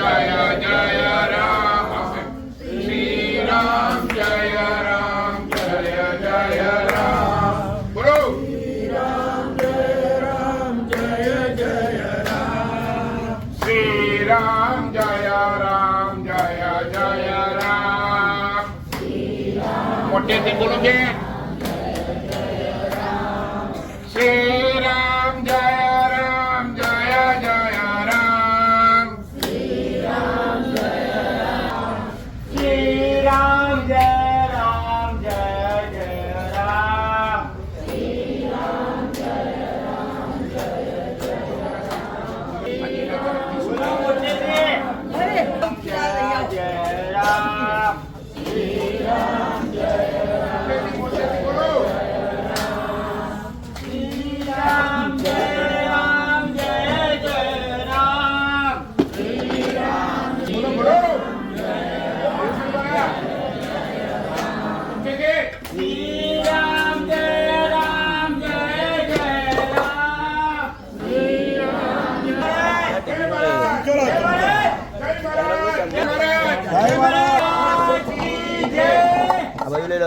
જય જય રામ શ્રી રામ જય રામ જય જય રામ બોલો શ્રી રામ જય રામ જય જય રામ મોટેથી બોલો કે શ્રી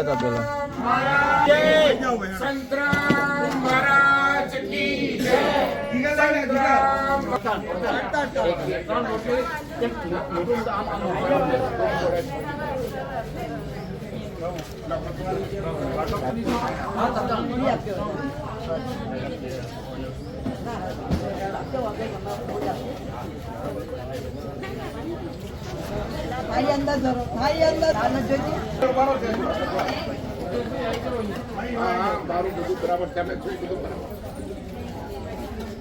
આ બાજુ લઈ લો તો પેલો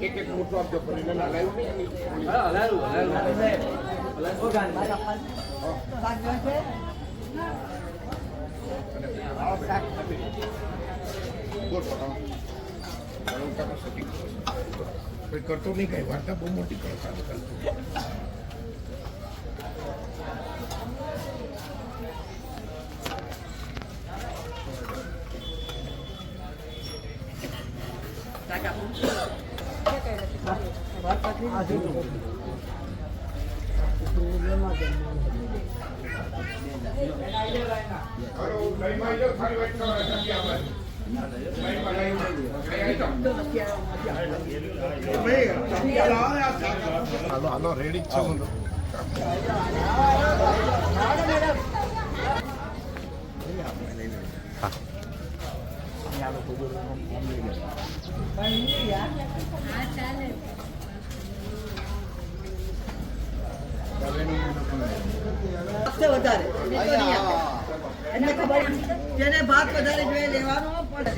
એક એક મોટો આપજો કરીને ના લાવ્યું નહીં શાક જોજે બોલ હા. મારું કામ સતી કરો. કોઈ કરતો નહીં કઈ વાર્તા બહુ મોટી કરતો હાલો, લાઈનમાં આવી જાઓ, હું એને ખબર જેને ભાગ વધારે જોઈએ લેવાનો પણ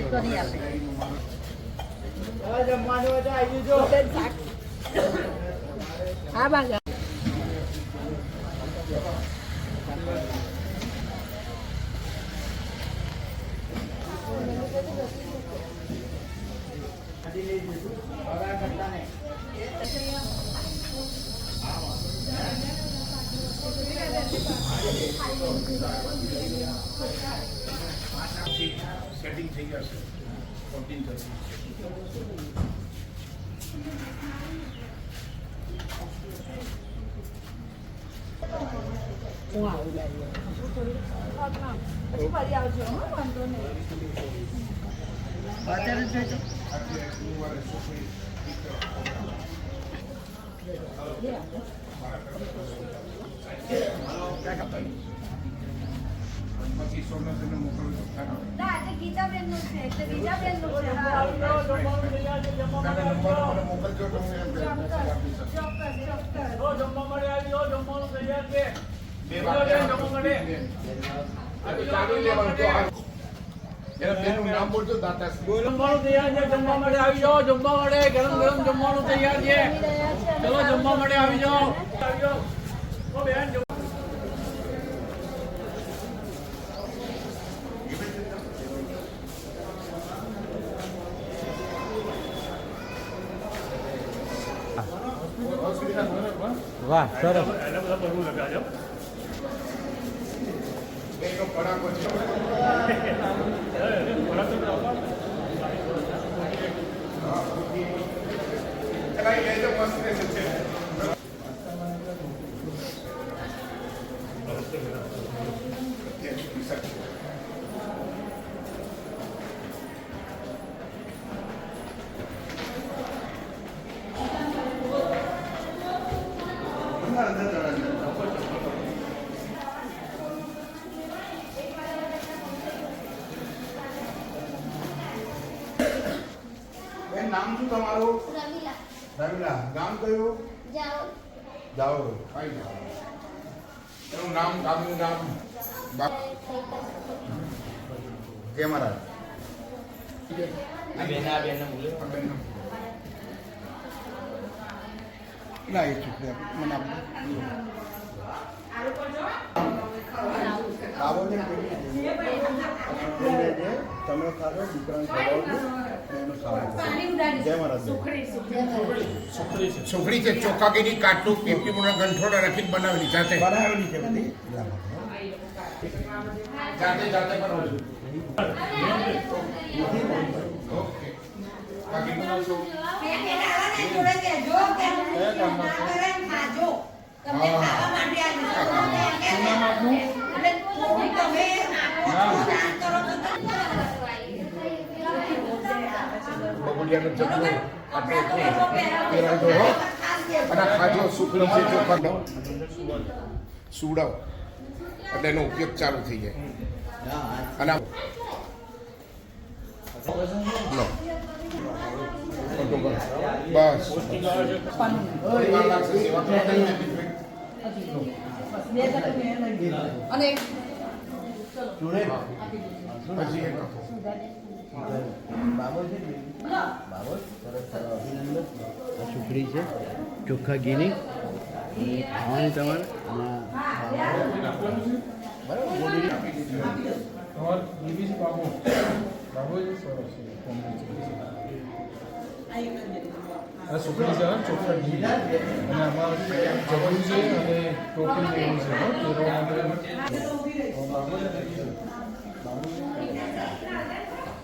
જમવાનું હતું આવી જજો સેટિંગ થઈ મોકલું છું. ખાના. ના છે એટલે ગીતાબેનનું છે હા પછી તૈયાર આવજો વાંધો નંબર આવજો. મને મોકલજો જમવા માટે આવજો જમવાનું તૈયાર છે બે આવજો જમવા માટે આ ચાલુ લેવાનું તો આ- એના બેનનું નામ બોલજો દાતાશ્રી જમવાનું તૈયાર છે જમવા માટે આવી જાઓ જમવા માટે ગરમ ગરમ જમવાનું તૈયાર છે. ચલો જમવા માટે આવી જાઓ. આવી જાઓ. બેન વાહ સરસ. એનો કડાકો છે. ચલાઈ લેજો મસ્ત છે બેન નામ શું તમારું? રવિલા રવિલા ગામ કયું? જાઓ. જાઓ. કઈ જાઓ એનું નામ ગામનું નામ? જય મહારાજ આ બેન બેનનું. ના એ છોકરી મને આપો. આવો તમે ખાલો દીકરાને ખવડાવજો સુખડી છે. ચોખાગીરી કાટલું પીપી મુના ગંઠોડા રાખીને બનાવેલી જાતે. બનાવેલી છે બધી. જાતે જાતે બનાવેલી. ઓકે. બાકી બનાવશો બબુડિયાનો આટલો પેરાડો અને આ ખાજો સુખડી છે સુવડાવ. એટલે એનો ઉપયોગ ચાલુ થઈ જાય. અને લો. બસ. અને. એક સુખડી છે ચોખ્ખા ઘીની. અને ખાવાની તમારે? આ સુખડી છે ચોખ્ખા ઘી અને આમાં છે અને ટોપી છે?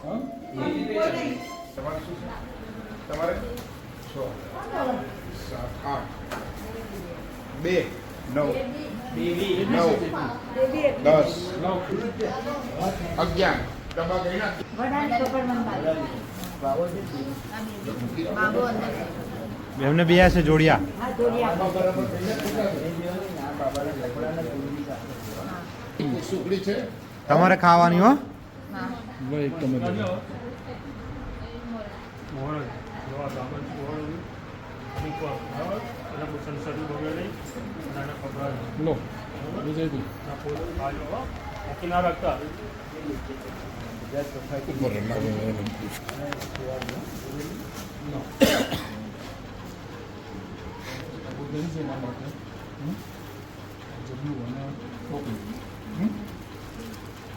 તમારે શું તમારે છ સાત આઠ બે નવ નવ દસ અગિયાર ડબ્બા ગણ્યા એમને બે છે જોડિયા. તમારે ખાવાની હો. ભાઈ તમે બધા. લો ઉપર બેન છે એના માટે હમ? જબલું અને?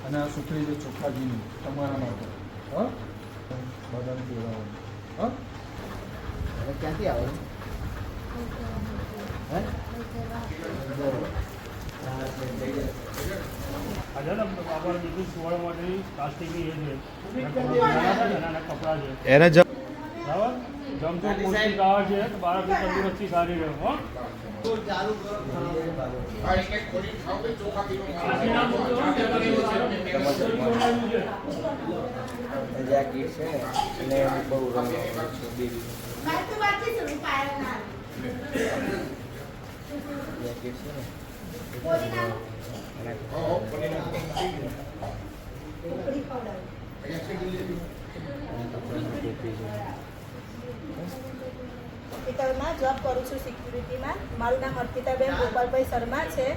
અને આ સુખડી જે ચોખ્ખા ઘીની તમારા માટે. હા? બધાને પીવડાવવાનું હા? ક્યાંથી આવે? હે? એને જ જમતો પૌષ્ટિક આહાર છે તો બાળકની તંદુરસ્તી સારી રહે હો હા, એટલે ખોલી ખાઓ કે ચોખા પીવો? જાકીર છે અને બહુ જાકીર છે ને હો, હો, ખોલી નાખો. અહીંયા છે જલ્દી. હોસ્પિટલમાં જોબ કરું છું સિક્યુરિટીમાં. મારું નામ અર્પિતાબેન ગોપાલભાઈ શર્મા છે.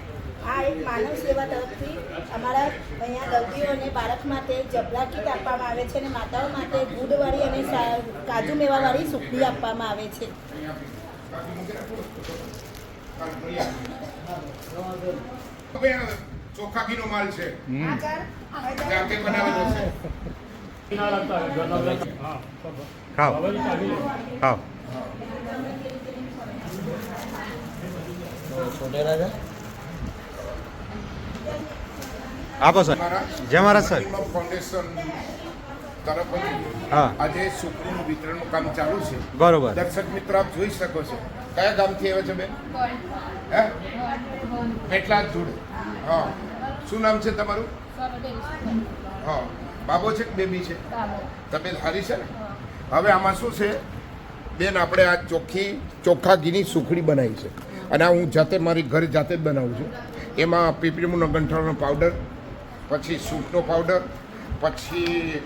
આ એક માનવ સેવા તરફથી અમારા અહીંયા દર્દીઓને બાળક માટે જબલા કીટ આપવામાં આવે છે અને માતાઓ માટે ગુડવાળી અને સા- કાજુ મેવાવાળી સુખડી આપવામાં આવે છે. ચોખ્ખા આ ચોખા ઘીનો માલ છે. જાતે બનાવેલો છે. ખાઓ ખાઓ આપો સર. મારા જય મહારાજ સર. ફાઉન્ડેશન તરફથી હા. આજે સુખડીનું વિતરણનું કામ ચાલુ છે. બરોબર. દર્શક મિત્રો આપ જોઈ શકો છો. કયા ગામથી આવ્યા છે બેન? હે? કેટલા જોડે હા. શું નામ છે તમારું? હા. બાબો છે કે બેબી છે? તબિયત સારી છે ને? હવે આમાં શું છે? બેન આપણે આ ચોખ્ખી ચોખ્ખા ઘીની સુખડી બનાવી છે. અને આ હું જાતે મારી ઘરે જાતે જ બનાવું છું. એમાં પીપળીમૂનો ગંઠાળનો પાવડર પછી સૂપનો પાવડર પછી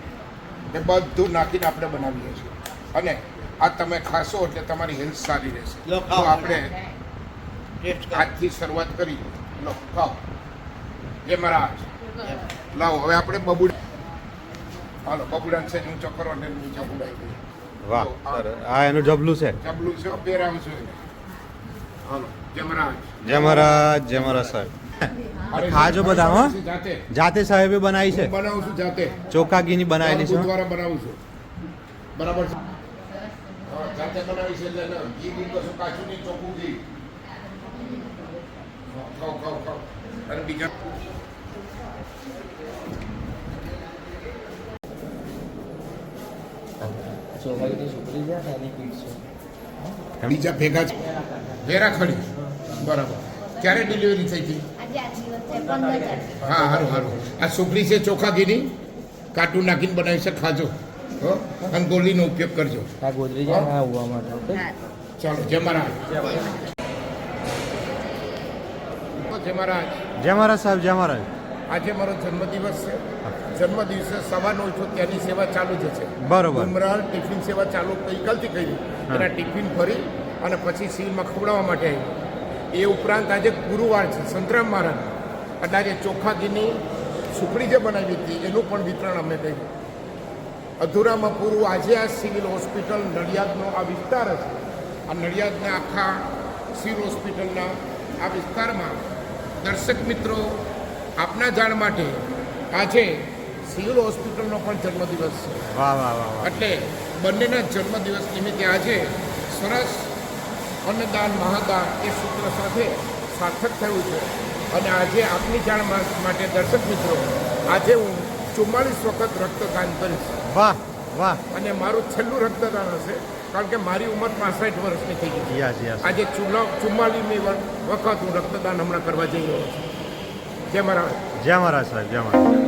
એ બધું નાખીને આપણે બનાવીએ છીએ. અને આ તમે ખાશો એટલે તમારી હેલ્થ સારી રહેશે. તો. આપણે આજથી શરૂઆત કરી. લો ખાઓ. જય મારા લાવો હવે આપણે બબુડ હાલો બબુડાન છે હું કરો ને હું બુડાઈ ગયો વાહ આ એનું જબલું છે? જબલું છે પહેરાવશું એને હાલો જમરાજ જમરાજ જમરા સાહેબ. ખાજો બધા, હો? જાતે. જાતે સાહેબે બનાવી છે? બનાવું છું જાતે. ચોખા ઘીની બનાવેલી છે દ્વારા બનાવું છું. બરાબર છે? જાતે બનાવી છે એટલે ઘી બી કશું કાચું નહીં ચોખ્ખું ઘી. ખાઓ ખાઓ ખાઓ. અને બીજા ચોખાની છોકરી છે ને એની પીઠ છે. બીજા ભેગા છે વેરા ખડી. બરાબર. ક્યારે ડિલિવરી થઈ હતી? હા સારું સારું આ સુખડી છે ચોખા ઘીની કાટું નાખીને બનાવી છે ખાજો. હો અને ગોલીનો ઉપયોગ કરજો. આ ગોદરી માટે ચાલો જય મહારાજ. જય મહારાજ. જય મહારાજ સાહેબ જય મહારાજ. આજે મારો જન્મદિવસ છે. જન્મદિવસે સવારનો છું ત્યાંની સેવા ચાલુ જ છે. બરોબર. ઉમરાળ ટિફિન સેવા ચાલુ ગઈકાલથી કરી. એના ટિફિન ભરી અને પછી સિવિલમાં ખવડાવવા માટે આવી. એ ઉપરાંત આજે ગુરુવાર છે સંતરામ મહારાજ એટલે આજે ચોખા ઘીની સુખડી જે બનાવી હતી એનું પણ વિતરણ અમે કર્યું. અધૂરામાં પૂરું આજે આ સિવિલ હોસ્પિટલ નડિયાદનો આ વિસ્તાર છે. આ નડિયાદના આખા સિવિલ હોસ્પિટલના આ વિસ્તારમાં દર્શક મિત્રો આપના જાણ માટે આજે સિવિલ હોસ્પિટલનો પણ જન્મદિવસ છે. વાહ વાહ વાહ એટલે બંનેના જન્મદિવસ નિમિત્તે આજે સરસ અન્નદાન મહાદાન એ સૂત્ર સાથે સાર્થક થયું છે. અને આજે આપની જાણ માટે દર્શક મિત્રો આજે હું ચુમ્માળીસ વખત રક્તદાન કરીશ. વાહ વાહ. અને મારું છેલ્લું રક્તદાન હશે કારણ કે મારી ઉંમર પાસઠ વર્ષની થઈ ગઈ આજે ચુલા ચુમ્માલીસમી વખત હું રક્તદાન હમણાં કરવા જઈ રહ્યો છું. જય મહારાજ. જય મહારાજ સાહેબ જય મહારાજ.